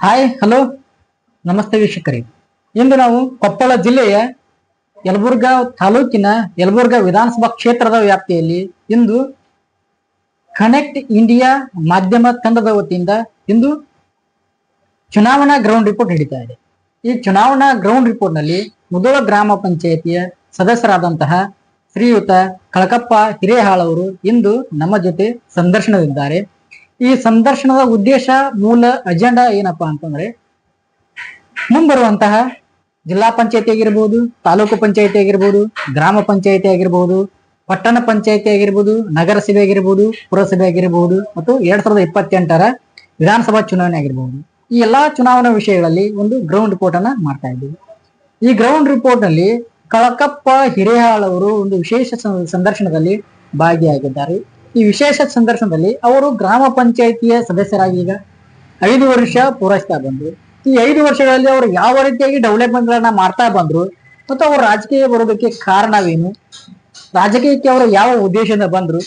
Hi hello ನಮಸ್ತೆ ವೀಕ್ಷಕರೇ. ಇಂದು ನಾವು ಕೊಪ್ಪಳ ಜಿಲ್ಲೆಯ ಯಲಬುರ್ಗಾ ತಾಲೂಕಿನ ಯಲಬುರ್ಗಾ ವಿಧಾನಸಭಾ ಕ್ಷೇತ್ರದ ವ್ಯಾಪ್ತಿಯಲ್ಲಿ ಇಂದು ಕನೆಕ್ಟ್ ಇಂಡಿಯಾ ಮಾಧ್ಯಮ ತಂಡದ ವತಿಯಿಂದ ಇಂದು ಚುನಾವಣಾ ಗ್ರೌಂಡ್ ರಿಪೋರ್ಟ್ ನಡೀತಾ ಇದೆ. ಈ ಚುನಾವಣಾ ಗ್ರೌಂಡ್ ರಿಪೋರ್ಟ್ನಲ್ಲಿ ಮುದೋಳ ಗ್ರಾಮ ಪಂಚಾಯತಿಯ ಸದಸ್ಯರಾದಂತಹ ಶ್ರೀಯುತ ಕಳಕಪ್ಪ ಹಿರೇಹಾಳ್ ಅವರು ಇಂದು ನಮ್ಮ ಜೊತೆ ಸಂದರ್ಶನದಿದ್ದಾರೆ ಈ ಸಂದರ್ಶನದ ಉದ್ದೇಶ, ಮೂಲ ಅಜೆಂಡಾ ಏನಪ್ಪಾ ಅಂತಂದ್ರೆ, ಮುಂಬರುವಂತಹ ಜಿಲ್ಲಾ ಪಂಚಾಯತಿ ಆಗಿರ್ಬೋದು, ತಾಲೂಕು ಪಂಚಾಯತಿ ಆಗಿರ್ಬೋದು, ಗ್ರಾಮ ಪಂಚಾಯತಿ ಆಗಿರ್ಬೋದು, ಪಟ್ಟಣ ಪಂಚಾಯತಿ ಆಗಿರ್ಬೋದು, ನಗರಸಭೆ ಆಗಿರ್ಬೋದು, ಪುರಸಭೆ ಆಗಿರ್ಬೋದು, ಮತ್ತು ಎರಡ್ ಸಾವಿರದ ಇಪ್ಪತ್ತೆಂಟರ ವಿಧಾನಸಭಾ ಚುನಾವಣೆ ಆಗಿರ್ಬೋದು. ಈ ಎಲ್ಲಾ ಚುನಾವಣಾ ವಿಷಯಗಳಲ್ಲಿ ಒಂದು ಗ್ರೌಂಡ್ ರಿಪೋರ್ಟ್ ಅನ್ನ ಮಾಡ್ತಾ ಇದ್ದೀವಿ. ಈ ಗ್ರೌಂಡ್ ರಿಪೋರ್ಟ್ನಲ್ಲಿ ಕಳಕಪ್ಪ ಹಿರೇಹಾಳ್ ಅವರು ಒಂದು ವಿಶೇಷ ಸಂದರ್ಶನದಲ್ಲಿ ಭಾಗಿಯಾಗಿದ್ದಾರೆ. ಈ ವಿಶೇಷ ಸಂದರ್ಶನದಲ್ಲಿ ಅವರು ಗ್ರಾಮ ಪಂಚಾಯಿತಿಯ ಸದಸ್ಯರಾಗಿ ಈಗ ಐದು ವರ್ಷ ಪೂರೈಸ್ತಾ ಬಂದ್ರು. ಈ ಐದು ವರ್ಷಗಳಲ್ಲಿ ಅವರು ಯಾವ ರೀತಿಯಾಗಿ ಡೆವಲಪ್ಮೆಂಟ್ ಗಳನ್ನ ಮಾಡ್ತಾ ಬಂದ್ರು ಮತ್ತು ಅವರು ರಾಜಕೀಯ ಬರೋದಕ್ಕೆ ಕಾರಣವೇನು ರಾಜಕೀಯಕ್ಕೆ ಅವರು ಯಾವ ಉದ್ದೇಶದಿಂದ ಬಂದ್ರು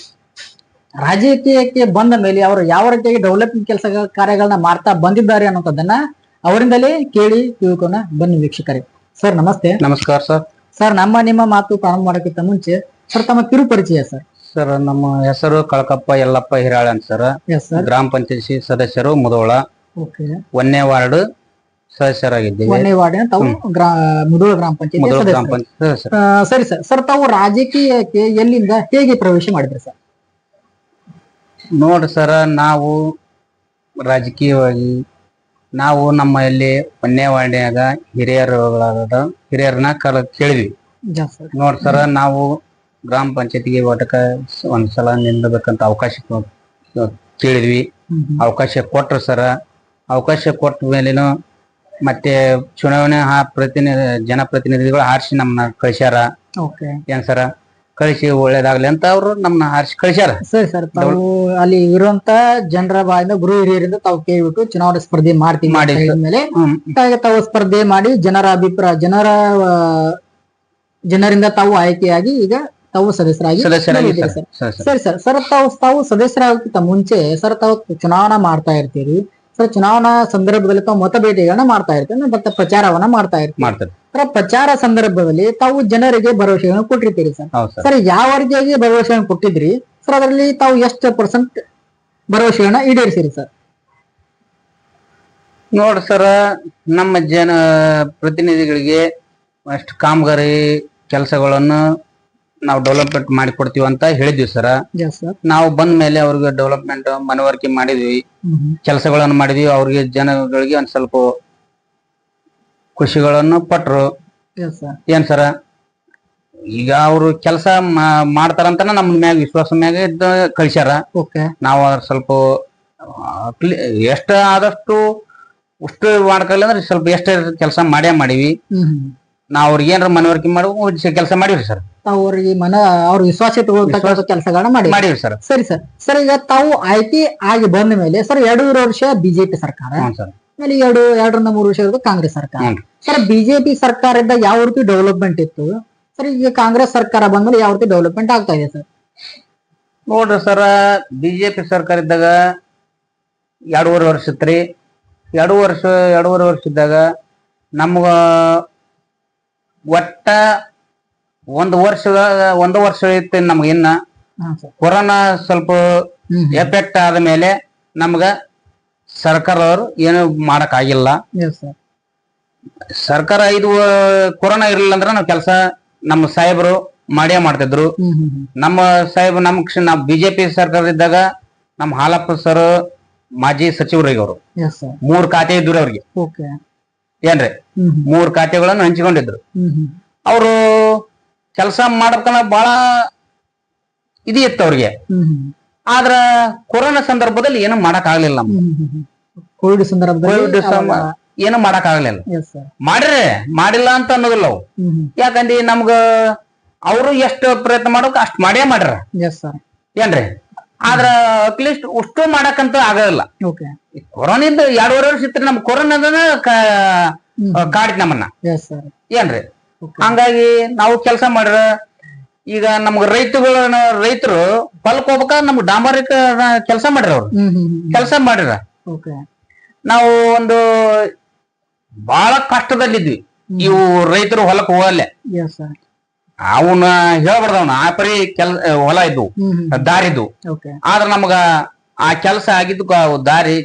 ರಾಜಕೀಯಕ್ಕೆ ಬಂದ ಮೇಲೆ ಅವರು ಯಾವ ರೀತಿಯಾಗಿ ಡೆವಲಪ್ಮೆಂಟ್ ಕೆಲಸ ಕಾರ್ಯಗಳನ್ನ ಮಾಡ್ತಾ ಬಂದಿದ್ದಾರೆ ಅನ್ನೋದನ್ನ ಅವರಿಂದಲೇ ಕೇಳಿ ತಿಳ್ಕೊಂಡ ಬನ್ನಿ ವೀಕ್ಷಕರೇ. ಸರ್ ನಮಸ್ತೆ. ನಮಸ್ಕಾರ ಸರ್. ಸರ್ ನಮ್ಮ ನಿಮ್ಮ ಮಾತು ಪ್ರಾರಂಭ ಮಾಡೋಕ್ಕಿಂತ ಮುಂಚೆ ಸರ್ ತಮ್ಮ ಕಿರು ಪರಿಚಯ ಸರ್. ಸರ್ ನಮ್ಮ ಹೆಸರು ಕಳಕಪ್ಪ ಯಲ್ಲಪ್ಪ ಹಿರಾಳೆ ಅಂತ ಸರ್. ಎಸ್ ಸರ್ ಗ್ರಾಮ ಪಂಚಾಯತಿ ಸದಸ್ಯರು ಮುದೋಳ. ಓಕೆ ಒಂದನೇ ವಾರ್ಡ್ ಸದಸ್ಯರಾಗಿದ್ದೀವಿ. ಒಂದನೇ ವಾರ್ಡಿನ ತಾವು ಗ್ರಾ ಮುಧೋಳ ಗ್ರಾಮ ಪಂಚಾಯತಿ ಮುದೋಳ ಗ್ರಾಮ ಸದಸ್ಯರು. ಪಂಚಾಯತ್ ಸದಸ್ಯರು. ಆ, ಸರಿ ಸರ್. ಸರ್ ತಾವು ರಾಜಕೀಯಕ್ಕೆ ಎಲ್ಲಿಂದ ಹೇಗೆ ಪ್ರವೇಶ ಮಾಡಿದ್ರಿ ಸರ್? ನೋಡ್ರಿ ಸರ್ ನಾವು ರಾಜಕೀಯವಾಗಿ ನಾವು ನಮ್ಮ ಇಲ್ಲಿ ಒಂದನೇ ವಾರ್ಡ್ನ್ಯಾಗ ಹಿರಿಯರುಗಳಾದ ಹಿರಿಯರನ್ನ ಕಲ ಕೇಳಿದ್ವಿ. ಜಾ ಸರ್ ನೋಡ್ರಿ ಸರ್ ನಾವು ಗ್ರಾಮ ಪಂಚಾಯತಿಗೆ ಒಟಕ ಒಂದ್ಸಲ ನಿಲ್ಲಬೇಕಂತ ಅವಕಾಶ ಕೇಳಿದ್ವಿ. ಅವಕಾಶ ಕೊಟ್ರು ಸರ. ಅವಕಾಶ ಕೊಟ್ಟ ಮೇಲೇನು ಮತ್ತೆ ಚುನಾವಣೆ ಹಾ ಪ್ರತಿನಿಧಿ ಜನಪ್ರತಿನಿಧಿಗಳು ಹಾರಿಸಿ ನಮ್ಮನ್ನ ಕಳಿಸ್ಯಾರ. ಏನ್ ಸರ? ಕಳಿಸಿ ಒಳ್ಳೇದಾಗ್ಲಿ ಅಂತ ಅವ್ರು ನಮ್ಮನ್ನ ಹಾರಿಸಿ ಕಳಿಸ್ಯಾರ. ಸರಿ ಸರ್ ತಾವು ಅಲ್ಲಿ ಇರುವಂತ ಜನರ ಬಾಯಿಂದ ಗುರು ಹಿರಿಯರಿಂದ ತಾವು ಕೇಳ್ಬಿಟ್ಟು ಚುನಾವಣಾ ಸ್ಪರ್ಧೆ ಮಾಡ್ತೀವಿ ಮಾಡಿ ಮೇಲೆ ತಾವು ಸ್ಪರ್ಧೆ ಮಾಡಿ ಜನರ ಅಭಿಪ್ರಾಯ ಜನರ ಜನರಿಂದ ತಾವು ಆಯ್ಕೆಯಾಗಿ ಈಗ ತಾವು ಸದಸ್ಯರಾಗಿ ಸರ್. ಸರ್. ಸರ್, ತಾವು ತಾವು ಸದಸ್ಯರಾಗಕ್ಕಿಂತ ಮುಂಚೆ ಸರ್ ತಾವು ಚುನಾವಣಾ ಮಾಡ್ತಾ ಇರ್ತೀರಿ. ಸರ್ ಚುನಾವಣಾ ಸಂದರ್ಭದಲ್ಲಿ ತಾವು ಮತ ಭೇಟಿಗಳನ್ನ ಮಾಡ್ತಾ ಇರ್ತೀರಿ. ಮತ್ತೆ ಪ್ರಚಾರವನ್ನ ಮಾಡ್ತಾ ಇರ್ತೀರಿ. ಸರ್ ಪ್ರಚಾರ ಸಂದರ್ಭದಲ್ಲಿ ತಾವು ಜನರಿಗೆ ಭರವಸೆಗಳನ್ನು ಕೊಟ್ಟಿರ್ತೀರಿ ಸರ್. ಸರ್ ಯಾವ ರೀತಿಯಾಗಿ ಭರವಸೆಗಳನ್ನು ಕೊಟ್ಟಿದ್ರಿ? ಸರ್ ಅದರಲ್ಲಿ ತಾವು ಎಷ್ಟು ಪರ್ಸೆಂಟ್ ಭರವಸೆಗಳನ್ನ ಈಡೇರಿಸಿರಿ ಸರ್? ನೋಡ್ರಿ ಸರ ನಮ್ಮ ಜನ ಪ್ರತಿನಿಧಿಗಳಿಗೆ ಅಷ್ಟು ಕಾಮಗಾರಿ ಕೆಲಸಗಳನ್ನು ನಾವು ಡೆವಲಪ್ಮೆಂಟ್ ಮಾಡಿ ಕೊಡ್ತೀವಿ ಅಂತ ಹೇಳಿದ್ವಿ ಸರ ನಾವು ಬಂದ ಮೇಲೆ ಅವ್ರಿಗೆ ಡೆವಲಪ್ಮೆಂಟ್ ಮನವರಿಕೆ ಮಾಡಿದ್ವಿ. ಕೆಲಸಗಳನ್ನು ಮಾಡಿದ್ವಿ. ಅವ್ರಿಗೆ ಜನಗಳಿಗೆ ಒಂದ್ ಸ್ವಲ್ಪ ಖುಷಿಗಳನ್ನು ಪಟ್ರು ಏನ್ ಸರ ಈಗ ಅವ್ರು ಕೆಲಸ ಮಾಡ್ತಾರಂತ ನಮ್ಮ ಮ್ಯಾಗ ವಿಶ್ವಾಸ ಮ್ಯಾಗ ಇದ್ದ ಕಳಿಸ್ಯಾರ. ನಾವು ಸ್ವಲ್ಪ ಎಷ್ಟ ಆದಷ್ಟು ಅಷ್ಟು ಮಾಡ್ಕಲ್ಲ ಅಂದ್ರೆ ಸ್ವಲ್ಪ ಎಷ್ಟ ಕೆಲಸ ಮಾಡೇ ಮಾಡಿವಿ. ನಾವ್ ಅವ್ರಿಗೆ ಏನಾರ ಮನವರಿಕೆ ಮಾಡಿ ಕೆಲಸ ಮಾಡಿವ್ರಿ ಸರ್ ಅವ್ರಿಗೆ ಮನ ಅವ್ರ ವಿಶ್ವಾಸ ತಗೊಳ್ತಕ್ಕಂಥ ಕೆಲಸಗಳನ್ನ ಮಾಡಿ ಮಾಡಿವ್ರಿ ಸರ್ ಸರಿ ಸರ್ ಸರ್ ಈಗ ತಾವು ಆಯ್ಕೆ ಆಗಿ ಬಂದ ಮೇಲೆ ಸರ್ ಎರಡೂವರೆ ವರ್ಷ ಬಿಜೆಪಿ ಸರ್ಕಾರ. ಹ್ಞೂ ಸರ್ ಆಮೇಲೆ ಎರಡು ಎರಡರಿಂದ ಮೂರು ವರ್ಷ ಇರೋದು ಕಾಂಗ್ರೆಸ್ ಸರ್ಕಾರ. ಹ್ಞೂ ಸರ್ ಬಿಜೆಪಿ ಇದ್ದಾಗ ಯಾವ ರೀತಿ ಡೆವಲಪ್ಮೆಂಟ್ ಇತ್ತು? ಸರ್ ಈಗ ಕಾಂಗ್ರೆಸ್ ಸರ್ಕಾರ ಬಂದ್ಮೇಲೆ ಯಾವ ರೀತಿ ಡೆವಲಪ್ಮೆಂಟ್ ಆಗ್ತಾ ಇದೆ ಸರ್ ನೋಡ್ರಿ ಸರ ಬಿಜೆಪಿ ಸರ್ಕಾರ ಇದ್ದಾಗ ಎರಡೂವರೆ ವರ್ಷ ಇತ್ರಿ ಎರಡು ವರ್ಷ ಎರಡೂವರೆ ವರ್ಷ ಇದ್ದಾಗ ನಮ್ಗ ಒಟ್ಟ ಒಂದು ವರ್ಷ ಒಂದು ವರ್ಷ ಇತ್ತು ನಮ್ಗ ಇನ್ನ. ಕೊರೋನಾ ಸ್ವಲ್ಪ ಎಫೆಕ್ಟ್ ಆದ ಮೇಲೆ ನಮ್ಗ ಸರ್ಕಾರದವ್ರು ಏನು ಮಾಡಕ್ ಆಗಿಲ್ಲ. ಸರ್ಕಾರ ಐದು ಕೊರೋನಾ ಇರ್ಲಿಲ್ಲ ಅಂದ್ರೆ ನಾವು ಕೆಲಸ ನಮ್ಮ ಸಾಹೇಬರು ಮಾಡೇ ಮಾಡ್ತಿದ್ರು. ನಮ್ಮ ಸಾಹೇಬ್ ನಮ್ ಬಿಜೆಪಿ ಸರ್ಕಾರ ಇದ್ದಾಗ ನಮ್ಮ ಹಾಲಪ್ಪ ಸರ್ ಮಾಜಿ ಸಚಿವರಿಗೆ ಅವರು ಎಸ್ ಸರ್ ಮೂರ್ ಖಾತೆ ಇದ್ರು ಅವ್ರಿಗೆ. ಏನ್ರಿ? ಮೂರ್ ಖಾತೆಗಳನ್ನು ಹಂಚಿಕೊಂಡಿದ್ರು. ಅವರು ಕೆಲಸ ಮಾಡ್ಬೇಕನ್ನ ಬಹಳ ಇದು ಇತ್ತು ಅವ್ರಿಗೆ. ಆದ್ರ ಕೊರೋನಾ ಸಂದರ್ಭದಲ್ಲಿ ಏನು ಮಾಡಕ್ ಆಗ್ಲಿಲ್ಲ. ಕೋವಿಡ್ ಸಂದರ್ಭದಲ್ಲಿ ಏನು ಮಾಡಕ್ ಆಗ್ಲಿಲ್ಲ ಮಾಡ್ರಿ ಮಾಡಿಲ್ಲ ಅಂತ ಅನ್ನೋದಿಲ್ಲ ಅವು ಯಾಕಂದ್ರೆ ನಮ್ಗ ಅವರು ಎಷ್ಟು ಪ್ರಯತ್ನ ಮಾಡೋಕ್ ಅಷ್ಟ್ ಮಾಡೇ ಮಾಡ್ರ ಏನ್ರಿ? ಆದ್ರ ಅಟ್ಲೀಸ್ಟ್ ಅಷ್ಟು ಮಾಡಕಂತ ಆಗೋದಿಲ್ಲ ಕೊರೋನಿಂದ ಕೊರೋನಾ ಇದ್ದ ಎರಡೂವರೆ ವರ್ಷ ಇತ್ತು ನಮ್ ಕೊರೋನಾ ಕಾಡಿತ್ ನಮ್ಮನ್ನ. ಏನ್ರಿ? ಹಂಗಾಗಿ ನಾವು ಕೆಲಸ ಮಾಡ್ರ ಈಗ ನಮ್ಗ ರೈತಗಳ ರೈತರು ಹೊಲಕ್ ಹೋಗ್ಬೇಕ ನಮ್ ಡಾಂಬರಿಕ ಕೆಲಸ ಮಾಡ್ರ ಅವ್ರು. ಕೆಲಸ ಮಾಡಿರ. ನಾವು ಒಂದು ಬಹಳ ಕಷ್ಟದಲ್ಲಿದ್ವಿ. ಇವು ರೈತರು ಹೊಲಕ್ ಹೋಗಲ್ಲ. ಅವನ್ನ ಹೇಳ್ಬಾರ್ದ ಅವನ ಆ ಪರಿ ಕೆಲ್ ಹೊಲ ಇದ್ವು. ಹ್ಮ್ ಹ್ಮ್. ದಾರಿ ಇದ್ವು. ಓಕೆ ಆದ್ರ ನಮಗ ಆ ಕೆಲಸ ಆಗಿದ್ದು ದಾರಿ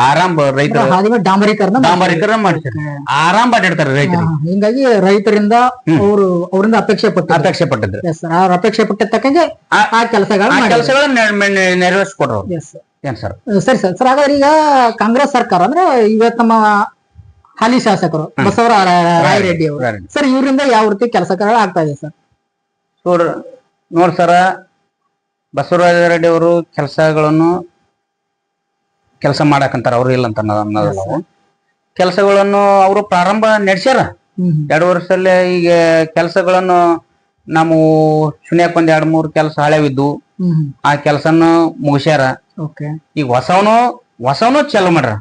ಆರಾಮ್ ರೈತರ ಡಾಂಬರೀಕರಣ ಡಾಂಬರೀಕರಣ ಮಾಡ್ತಾರೆ. ಆರಾಮ್ ಬಾಡಿರ್ತಾರೆ ರೈತರು ಹಿಂಗಾಗಿ ರೈತರಿಂದ. ಅವರು ಅವರಿಂದ ಅಪೇಕ್ಷೆ ಪಟ್ಟು ಅಪೇಕ್ಷೆ ಪಟ್ಟಿದ್ರು. ಅವ್ರ ಅಪೇಕ್ಷೆ ಪಟ್ಟ ತಕ್ಕಂಗೆ ಆ- ಆ ಕೆಲಸಗಳು ಆ ಕೆಲಸಗಳನ್ನ ನೆರವೇರಿಸ್ಕೊಡ್ರು ಏನ್ ಸರ್ ಸರಿ ಸರ್ ಸರ್ ಹಾಗಾದ್ರೆ ಈಗ ಕಾಂಗ್ರೆಸ್ ಸರ್ಕಾರ ಅಂದ್ರೆ ಇವತ್ತು ನಮ್ಮ ಹಾಲಿ ಶಾಸಕರು ಬಸವರ ರಾಯರೆಡ್ಡಿ ಅವರು. ಸರ್ ಇವರಿಂದ ಯಾವ ರೀತಿ ಕೆಲಸ ಆಗ್ತಾ ಇದೆ ಸರ್? ನೋಡಿ ನೋಡ್ ಸರ ಬಸವರಾಜ ರೆಡ್ಡಿ ಅವರು ಕೆಲಸಗಳನ್ನು ಕೆಲಸ ಮಾಡಕಂತಾರ ಅವ್ರು ಇಲ್ಲ ಅಂತ ಅನ್ನೋದಲ್ಲ ನಾವು. ಕೆಲಸಗಳನ್ನು ಅವರು ಪ್ರಾರಂಭ ನಡೆಸ್ಯಾರ. ಎರಡು ವರ್ಷದಲ್ಲೇ ಈಗ ಕೆಲಸಗಳನ್ನು ನಾವು ಶೂನ್ಯಕ್ಕೆ ಒಂದ್ ಎರಡ್ ಮೂರ್ ಕೆಲಸ ಹಳೆವಿದ್ದು ಆ ಕೆಲಸನು ಮುಗಿಸ್ಯಾರ. ಈಗ ಹೊಸವನು ಹೊಸವನು ಚಲೋ ಮಾಡ್ರ.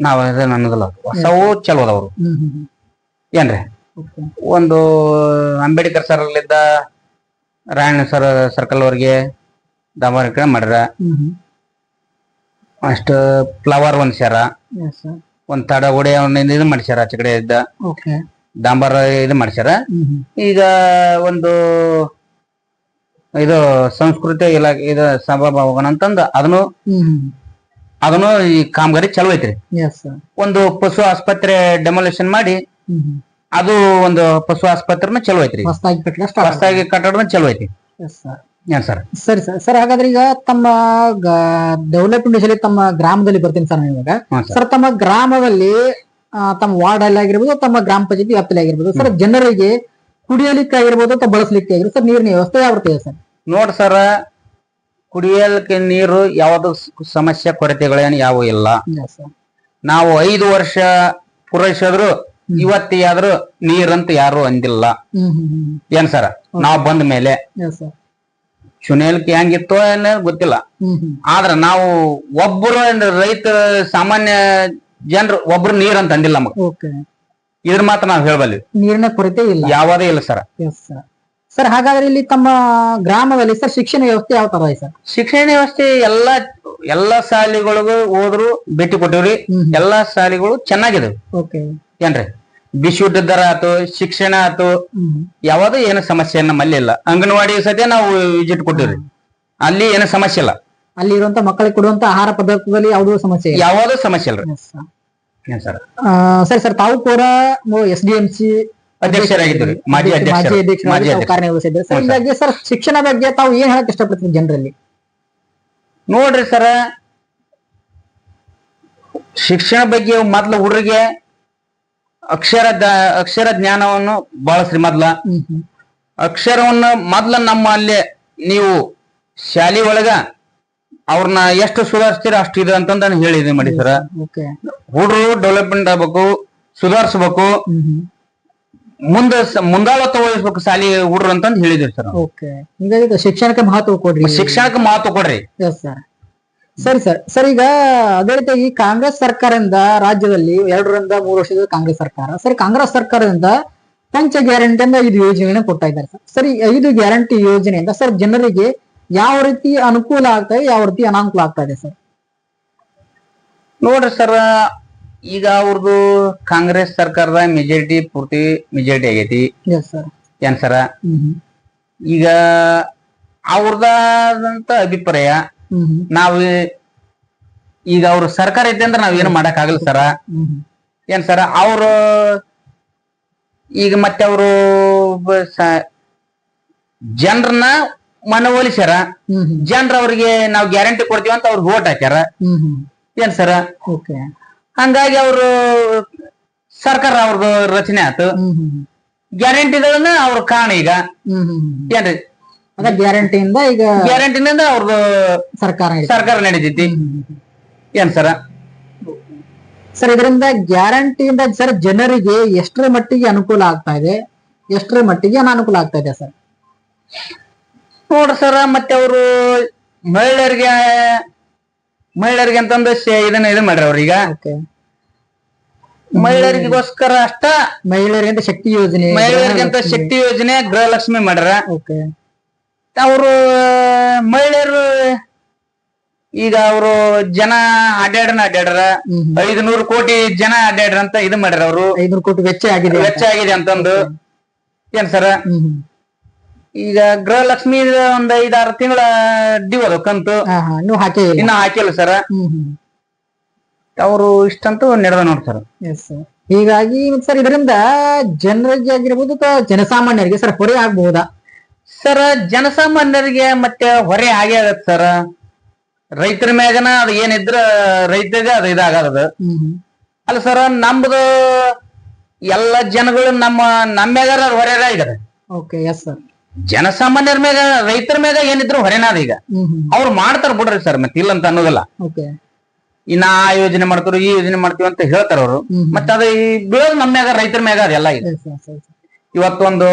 ನಾವ್ ಅದೇ ನನ್ನದಲ್ಲ. ಹೊಸವು ಚಲೋ ಅದಾವ್ರು ಏನ್ರಿ? ಒಂದು ಅಂಬೇಡ್ಕರ್ ಸರ್ಲಿದ್ದ ರಾಯಣ್ಣ ಸರ್ ಸರ್ಕಲ್ ಅವ್ರಿಗೆ ಹ್ಮ್ ಹ್ಮ್. ಅಷ್ಟ ಫ್ಲವರ್ ಒಂದ್ ಸ್ಯಾರ ಸರ್ ಒಂದ್ ತಡ ಅವನಿಂದ ಇದು ಮಾಡ್ಸ್ಯಾರ ಆಚೆ ಕಡೆ ಇದ್ದ. ಡಾಂಬರ್ ಇದು ಮಾಡ್ಸ್ಯಾರ. ಈಗ ಒಂದು ಇದು ಸಂಸ್ಕೃತಿ ಇಲಾಖೆ ಇದು ಸಭಾಭವನ ಅಂತಂದ ಅದನ್ನು ಅದನ್ನು ಈ ಕಾಮಗಾರಿ ಚಲೋ ಐತ್ರಿ. ಎಸ್ ಸರ್ ಒಂದು ಪಶು ಆಸ್ಪತ್ರೆ ಡೆಮೊಲೇಷನ್ ಮಾಡಿ ಅದು ಒಂದು ಪಶು ಆಸ್ಪತ್ರೆನ ಚಲೋ ಐತ್ರಿ. ಹೊಸದಾಗಿ ಕಟ್ಟಡ ಸ್ಟಾರ್ಟ್ ಹೊಸದಾಗಿ ಕಟ್ಟಡನ ಚಲೋ ಐತಿ ಎಸ್ ಸರ್ ಏನ್ ಸರ್? ಸರಿ ಸರ್ ಸರ್ ಹಾಗಾದ್ರೆ ಈಗ ತಮ್ಮ ಡೆವಲಪ್ಮೆಂಟ್ ವಿಷಯದಲ್ಲಿ ತಮ್ಮ ಗ್ರಾಮದಲ್ಲಿ ಬರ್ತೀನಿ ಸರ್ ನಾನು ಇವಾಗ. ಸರ್ ಸರ್ ತಮ್ಮ ಗ್ರಾಮದಲ್ಲಿ ಆ, ತಮ್ಮ ವಾರ್ಡ್ ಅಲ್ಲಿ ಆಗಿರ್ಬೋದು ತಮ್ಮ ಗ್ರಾಮ ಪಂಚಾಯತಿ ವ್ಯಾಪ್ತಿಯಲ್ಲಿ ಆಗಿರ್ಬೋದು ಸರ್ ಜನರಿಗೆ ಕುಡಿಯಲಿಕ್ಕೆ ಆಗಿರ್ಬೋದು ಅಥವಾ ಬಳಸಲಿಕ್ಕೆ ಆಗಿರ್ಬೋದು ಸರ್ ನೀರಿನ ವ್ಯವಸ್ಥೆ ಯಾವ ರೀತಿ ಇದೆ ಸರ್? ನೋಡ್ ಸರ ಕುಡಿಯಲಿಕ್ಕೆ ನೀರು ಯಾವುದು ಸಮಸ್ಯೆ ಕೊರತೆಗಳೇನು ಯಾವ ಇಲ್ಲ. ನಾವು ಐದು ವರ್ಷ ಪೂರೈಸಿದ್ರು ಇವತ್ತಿಗಾದ್ರೂ ನೀರಂತ ಯಾರು ಅಂದಿಲ್ಲ. ಏನ್ ಸರ್? ನಾವ್ ಬಂದ ಮೇಲೆ. ಎಸ್ ಹೆಂಗಿತ್ತು ಅನ್ನೋದು ಗೊತ್ತಿಲ್ಲ. ಆದ್ರ ನಾವು ಒಬ್ಬರು ರೈತ ಸಾಮಾನ್ಯ ಜನರು ಒಬ್ರು ನೀರಂತ ಅಂದಿಲ್ಲ ನಮಗ್. ಇದ್ರ ಮಾತ್ರ ನಾವ್ ಹೇಳಬಲ್ಲಿ ನೀರಿನ ಕೊರತೆ ಇಲ್ಲ. ಯಾವದೇ ಇಲ್ಲ ಸರ್. ಸರ್ ಹಾಗಾದ್ರೆ ಇಲ್ಲಿ ತಮ್ಮ ಗ್ರಾಮದಲ್ಲಿ ಸರ್ ಶಿಕ್ಷಣ ವ್ಯವಸ್ಥೆ ಯಾವ ತರ ಇದೆ ಸರ್ ಶಿಕ್ಷಣ ವ್ಯವಸ್ಥೆ ಎಲ್ಲಾ ಎಲ್ಲಾ ಶಾಲೆಗಳಿಗೂ ಹೋದ್ರು ಭೇಟಿ ಕೊಟ್ಟಿವ್ರಿ. ಎಲ್ಲಾ ಶಾಲೆಗಳು ಚೆನ್ನಾಗಿದೆ ಓಕೆ ಏನ್ರಿ? ಬಿಸಿ ದರ ಆತು ಶಿಕ್ಷಣ ಆತು ಯಾವುದು ಏನು ಸಮಸ್ಯೆ ನಮ್ಮಲ್ಲಿ ಇಲ್ಲ. ಅಂಗನವಾಡಿ ಸದ್ಯ ನಾವು ವಿಸಿಟ್ ಕೊಟ್ಟಿವ್ರಿ. ಅಲ್ಲಿ ಏನು ಸಮಸ್ಯೆ ಇಲ್ಲ. ಅಲ್ಲಿ ಇರುವಂತ ಮಕ್ಕಳಿಗೆ ಕೊಡುವಂತ ಆಹಾರ ಪದಾರ್ಥದಲ್ಲಿ ಯಾವುದೂ ಸಮಸ್ಯೆ ಇಲ್ಲ. ಯಾವ್ದು ಸಮಸ್ಯೆ ಇಲ್ಲ. ಸರ್ ಸರಿ ಸರ್ ತಾವು ಕೂಡ ಎಸ್ ಡಿ ಎಂ ಸಿ ಅಧ್ಯಕ್ಷರಾಗಿದ್ದರು ಮಾಜಿ ಮಾಜಿ ಅಧ್ಯಕ್ಷರಾಗಿ ಸರ್ ಸರ್. ಹೀಗಾಗಿ ಸರ್ ಶಿಕ್ಷಣ ಬಗ್ಗೆ ತಾವು ಏನ್ ಹೇಳಕ್ ಇಷ್ಟಪಡ್ತೀವಿ ಜನರಲ್ಲಿ? ನೋಡ್ರಿ ಸರ ಶಿಕ್ಷಣ ಬಗ್ಗೆ ಮೊದ್ಲು ಹುಡುಗರಿಗೆ ಅಕ್ಷರ ಅಕ್ಷರ ಜ್ಞಾನವನ್ನು ಬಳಸ್ರಿ ಮೊದ್ಲ. ಅಕ್ಷರವನ್ನು ಮೊದ್ಲ ನಮ್ಮಲ್ಲಿ ನೀವು ಶಾಲೆ ಒಳಗ ಅವ್ರನ್ನ ಎಷ್ಟು ಸುಧಾರಿಸ್ತೀರ ಅಷ್ಟು ಇದು ಅಂತಂದ ಹೇಳಿದ್ವಿ ಮಾಡಿ ಸರ್. ಹುಡುಗರು ಡೆವಲಪ್ಮೆಂಟ್ ಆಗ್ಬೇಕು ಸುಧಾರಿಸ್ಬೇಕು. ಮುಂದ ಮುಂದಾಳತ್ವ ವಹಿಸ್ಬೇಕು ಶಾಲಿ ಹುಡ್ರು ಅಂತಂದ್ ಹೇಳಿದ್ರು ಸರ್ ಓಕೆ. ಹೀಗಾಗಿ ಶಿಕ್ಷಣಕ್ಕೆ ಮಹತ್ವ ಕೊಡ್ರಿ. ಶಿಕ್ಷಣಕ್ಕೆ ಮಹತ್ವ ಕೊಡ್ರಿ. ಎಸ್ ಸರ್ ಸರಿ ಸರ್ ಸರ್ ಈಗ ಅದೇ ರೀತಿಯಾಗಿ ಕಾಂಗ್ರೆಸ್ ಸರ್ಕಾರದಿಂದ ರಾಜ್ಯದಲ್ಲಿ ಎರಡರಿಂದ ಮೂರು ವರ್ಷದ ಕಾಂಗ್ರೆಸ್ ಸರ್ಕಾರ. ಸರಿ ಕಾಂಗ್ರೆಸ್ ಸರ್ಕಾರದಿಂದ ಪಂಚ ಗ್ಯಾರಂಟಿ ಅಂತ ಐದು ಯೋಜನೆಗಳನ್ನ ಕೊಡ್ತಾ ಇದ್ದಾರೆ ಸರ್ ಸರಿ ಐದು ಗ್ಯಾರಂಟಿ ಯೋಜನೆಯಿಂದ ಸರ್ ಜನರಿಗೆ ಯಾವ ರೀತಿ ಅನುಕೂಲ ಆಗ್ತಾ ಇದೆ ಯಾವ ರೀತಿ ಅನಾನುಕೂಲ ಆಗ್ತಾ ಇದೆ ಸರ್ ನೋಡ್ರಿ ಸರ್ ಈಗ ಅವ್ರದ್ದು ಕಾಂಗ್ರೆಸ್ ಸರ್ಕಾರದ ಮೆಜಾರಿಟಿ ಪೂರ್ತಿ ಮೆಜಾರಿಟಿ ಆಗೈತಿ ಎಸ್ ಸರ್ ಏನ್ ಸರ. ಈಗ ಅವ್ರದಾದಂತ ಅಭಿಪ್ರಾಯ ಹ್ಮ್. ಈಗ ಅವ್ರ ಸರ್ಕಾರ ಐತೆ ಅಂದ್ರೆ ನಾವೇನು ಏನು ಮಾಡಕ್ ಆಗಲ್ಲ ಸರ. ಏನ್ ಸರ ಅವರು ಈಗ ಮತ್ತೆ ಅವರು ಜನರನ್ನ ಮನವೊಲಿಸ್ಯಾರ. ಜನರ ಅವ್ರಿಗೆ ನಾವು ಗ್ಯಾರಂಟಿ ಕೊಡ್ತೀವಿ ಅಂತ ಅವ್ರಿಗೆ ಓಟ್ ಹಾಕ್ಯಾರ. ಏನ್ ಸರ ಓಕೆ ಹಂಗಾಗಿ ಅವರು ಸರ್ಕಾರ ಅವ್ರದ್ದು ರಚನೆ ಆತು. ಗ್ಯಾರಂಟಿಗಳನ್ನ ಅವ್ರ ಕಾಣ ಈಗ. ಹ್ಮ್ ಹ್ಮ್ ಹ್ಮ್. ಏನ್ರಿ? ಅದ ಗ್ಯಾರಂಟಿಯಿಂದ ಈಗ ಗ್ಯಾರಂಟಿನಿಂದ ಅವ್ರದ್ದು ಸರ್ಕಾರ ಸರ್ಕಾರ ನಡೀತೈತಿ. ಏನ್ ಸರ? ಸರ್ ಇದರಿಂದ ಗ್ಯಾರಂಟಿಯಿಂದ ಸರ್ ಜನರಿಗೆ ಎಷ್ಟರ ಮಟ್ಟಿಗೆ ಅನುಕೂಲ ಆಗ್ತಾ ಇದೆ? ಎಷ್ಟರ ಮಟ್ಟಿಗೆ ಅನಾನುಕೂಲ ಆಗ್ತಾ ಇದೆ ಸರ್? ನೋಡ್ರಿ ಸರ್ ಮತ್ತೆ ಅವರು ಮಹಿಳೆಯರಿಗೆ ಮಹಿಳೆಯರಿಗೆ ಅಂತಂದ ಇದನ್ನ ಇದು ಮಾಡ್ರಿ ಅವ್ರೀಗ ಮಹಿಳೆಯರಿಗೋಸ್ಕರ ಅಷ್ಟ ಮಹಿಳೆಯರಿಗೆ ಶಕ್ತಿ ಯೋಜನೆ ಮಹಿಳೆಯರಿಗೆ ಶಕ್ತಿ ಯೋಜನೆ ಗೃಹಲಕ್ಷ್ಮಿ ಮಾಡ್ಯಾರ. ಓಕೆ. ಅವರು ಮಹಿಳೆಯರು ಈಗ ಅವರು ಜನ ಅಡ್ಡಾಡನ ಅಡ್ಡಾಡ್ರ ಹ್ಮ್. ಕೋಟಿ ಜನ ಅಡ್ಡಾಡ್ರ ಅಂತ ಇದು ಮಾಡ್ಯಾರ ಅವರು. ಐದ್ನೂರು ಕೋಟಿ ವೆಚ್ಚ ಆಗಿದೆ ವೆಚ್ಚ ಆಗಿದೆ ಅಂತಂದು. ಏನ್ ಸರ. ಈಗ ಗೃಹಲಕ್ಷ್ಮಿ ಒಂದ್ ಐದಾರು ತಿಂಗಳ ಡ್ಯೂ ಅದು ಕಂತು. ಹಾ ಹಾ ನೀವು ಹಾಕಿ ಇನ್ನ ಹಾಕಿಲ್ಲ ಸರ್ ಹ್ಮ್ ಹ್ಮ್. ಅವರು ಇಷ್ಟಂತೂ ನಡೆದ ನೋಡಿ ಸರ್ ಎಸ್ ಹೀಗಾಗಿ ಸರ್ ಇದರಿಂದ ಜನರಿಗೆ ಆಗಿರ್ಬೋದು ಅಥವಾ ಜನಸಾಮಾನ್ಯರಿಗೆ ಸರ್ ಹೊರೆ ಆಗ್ಬಹುದಾ ಸರ್ ಜನಸಾಮಾನ್ಯರಿಗೆ ಮತ್ತೆ ಹೊರೆ ಆಗೇ ಆಗತ್ ಸರ್ ರೈತರ ಮ್ಯಾಗನ ಅದು ಏನಿದ್ರ ರೈತರಿಗೆ ಅದು ಇದಾಗದ. ಅಲ್ಲ ಸರ್ ನಮ್ದು ಎಲ್ಲ ಜನಗಳು ನಮ್ಮ ನಮ್ಮ ಮ್ಯಾಗಾರ ಹೊರೆ ಇದಾರೆ. ಓಕೆ ಎಸ್ ಸರ್ ಜನಸಾಮಾನ್ಯರ ಮ್ಯಾಗ ರೈತರ ಮೇಗ ಏನಿದ್ರು ಹೊರೆನಾದ ಈಗ. ಅವ್ರು ಮಾಡ್ತಾರ ಬಿಡ್ರಿ ಸರ್ ಮತ್ತೆ ಇಲ್ಲ ಅಂತ ಅನ್ನೋದಿಲ್ಲ ಇನ್ನ ಆ ಯೋಜನೆ ಮಾಡ್ತಾರ ಈ ಯೋಜನೆ ಮಾಡ್ತೀವಿ ಅಂತ ಹೇಳ್ತಾರ ಅವರು. ಮತ್ತೆ ಅದ ಈ ಬೀಳೋದು ನಮ್ಮ ಮ್ಯಾಗ ರೈತರ ಮ್ಯಾಗ ಅದೆಲ್ಲ ಎಸ್ ಇವತ್ತೊಂದು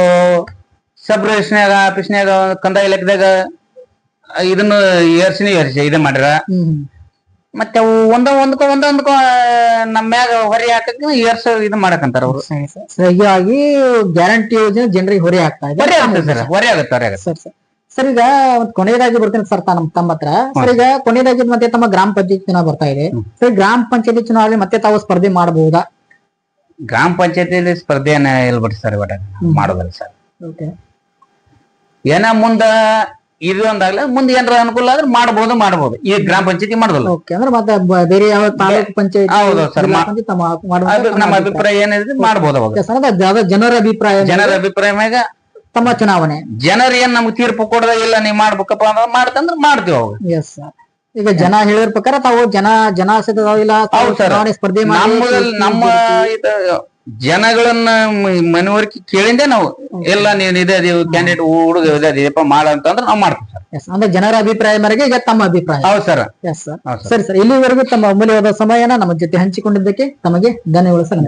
ಸಬ್ ರೇಷನ್ಯಾಗ ಆಫೀಸ್ನ್ಯಾಗ ಕಂದಾಯ ಲೆಕ್ಕದಾಗ ಇದನ್ನ ಏರ್ಸಿನ ಏರ್ಸಿ ಇದು ಮಾಡ್ಯಾರ ಮತ್ತೆ ಅವು ಒಂದ ಒಂದ್ಕೊ ಒಂದೊಂದ್ಕೊ ನಮ್ಮ ಮ್ಯಾಗ ಹೊರೆ ಹಾಕಕ್ ಇಯರ್ಸ್ ಇದು ಮಾಡಕಂತಾರ ಅವ್ರು. ಹೀಗಾಗಿ ಗ್ಯಾರಂಟಿ ಯೋಜನೆ ಜನರಿಗೆ ಹೊರೆ ಆಗ್ತಾ ಇದೆ. ಹೊರೆ ಆಗುತ್ತೆ ಸರ್ ಹೊರೆ ಆಗುತ್ತೆ ಹೊರೆ ಆಗುತ್ತೆ. Sir sir. ಸರ್ ಈಗ ಒಂದ್ ಕೊನೆಯದಾಗಿ ಬರ್ತೇನೆ ಸರ್ ತಾ- ನಮ್ ತಮ್ಮ ಹತ್ರ. ಸರ್ ಈಗ ಕೊನೆಯದಾಗಿ ಮತ್ತೆ ತಮ್ಮ ಗ್ರಾಮ ಪಂಚಾಯತ್ ಚುನಾವ್ ಬರ್ತಾ ಇದೆ. ಸರ್ ಗ್ರಾಮ ಪಂಚಾಯತಿ ಚುನಾವಣೆ ಮತ್ತೆ ತಾವು ಸ್ಪರ್ಧೆ ಮಾಡಬಹುದಾ ಗ್ರಾಮ ಪಂಚಾಯತಿಯಲ್ಲಿ ಸ್ಪರ್ಧೆಯನ್ನ ಎಲ್ ಬಿಡ್ರಿ ಸರ್ ಮಾಡೋದಿಲ್ಲ ಸರ್. ಓಕೆ. ಏನ ಮುಂದ ಇದು ಒಂದಾಗ್ಲೇ ಮುಂದೆ ಏನಾರ ಅನುಕೂಲ ಆದ್ರೆ ಮಾಡಬಹುದು ಮಾಡಬಹುದು ಈ ಗ್ರಾಮ ಪಂಚಾಯತಿ ಮಾಡೋದಿಲ್ಲ. ಓಕೆ ಅಂದ್ರೆ ಮತ್ತೆ ಬ- ಬೇರೆ ಯಾವ ತಾಲೂಕು ಪಂಚಾಯತ್ ಹೌದು ಸರ್, ಮಾ- ಅದು ನಮ್ಮ ಅಭಿಪ್ರಾಯ ಏನಿದೆ ಮಾಡ್ಬೋದು ಅವಾಗ. ಜನರ ಅಭಿಪ್ರಾಯ ಜನರ ಅಭಿಪ್ರಾಯ ಮ್ಯಾಗ ತಮ್ಮ ಚುನಾವಣೆ. ಜನರು ಏನ್ ನಮ್ಗೆ ತೀರ್ಪು ಕೊಡದ ಇಲ್ಲ ನೀವ್ ಮಾಡ್ಬೇಕಪ್ಪ ಅಂದ್ರೆ ಮಾಡ್ತಂದ್ರ ಮಾಡ್ತೀವಿ ಅವಾಗ. ಎಸ್ ಸರ್ ಈಗ ಜನ ಹೇಳಿದ ಪ್ರಕಾರ ತಾವು ಜನ ಜನ ಇಲ್ಲ ತಾವು ಹೌದು ಸರ್. ಚುನಾವಣೆ ಸ್ಪರ್ಧೆ ಮಾಡಿ ನಮ್ಮ ಇದು ಜನಗಳನ್ನ ಮನವರಿಕೆ ಕೇಳಿಂದೆ ನಾವು ಎಲ್ಲ ನೀನ್ ಇದೇ ಕ್ಯಾಂಡಿಡೇಟ್ ಹುಡುಗ ಇದೇ ಇದೀಯಪ್ಪ ಮಾಡ ಅಂತಂದ್ರೆ ನಾವು ಮಾಡ್ತೀವಿ ಸರ್. ಅಂದ್ರೆ ಜನರ ಅಭಿಪ್ರಾಯ ಮೇರೆಗೆ ಈಗ ತಮ್ಮ ಅಭಿಪ್ರಾಯ. ಹೌದು ಸರ್. Yes sir. ಸರಿ ಸರ್ ಇಲ್ಲಿವರೆಗೂ ತಮ್ಮ ಅಮೂಲ್ಯವಾದ ಸಮಯನ ನಮ್ಮ ಜೊತೆ ಹಂಚಿಕೊಂಡಿದ್ದಕ್ಕೆ ತಮಗೆ ಧನ್ಯವಾದ ಸರ್.